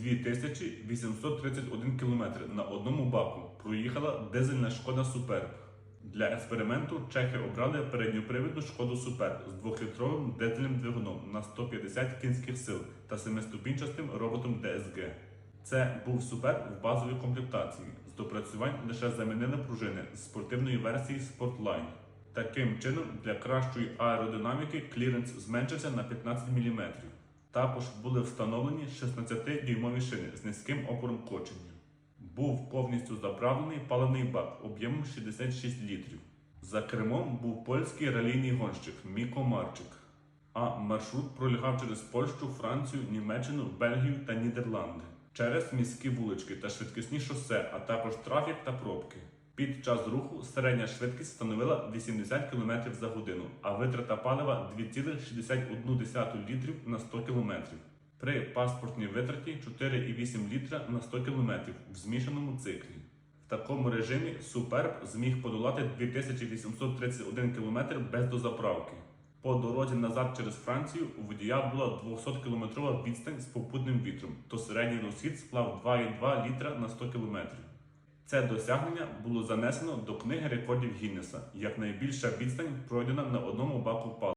2831 км на одному баку проїхала дизельна шкода Суперб. Для експерименту чехи обрали передньопривідну шкоду Суперб з двохлітровим дизельним двигуном на 150 кінських сил та семиступінчастим роботом DSG. Це був Суперб в базовій комплектації. З допрацювань лише замінили пружини з спортивної версії Sportline. Таким чином, для кращої аеродинаміки кліренс зменшився на 15 мм. Також були встановлені 16-дюймові шини з низьким опором кочення. Був повністю заправлений паливний бак об'ємом 66 літрів. За кермом був польський ралійний гонщик Міко Марчик. А маршрут пролягав через Польщу, Францію, Німеччину, Бельгію та Нідерланди, через міські вулички та швидкісні шосе, а також трафік та пробки. Під час руху середня швидкість становила 80 км за годину, а витрата палива 2,61 літрів на 100 км. При паспортній витраті 4,8 літра на 100 км в змішаному циклі. В такому режимі Суперб зміг подолати 2831 км без дозаправки. По дорозі назад через Францію у водія була 200-кілометрова відстань з попутним вітром, то середній розхід склав 2,2 літра на 100 км. Це досягнення було занесено до книги рекордів Гіннеса як найбільша відстань пройдена на одному баку палива.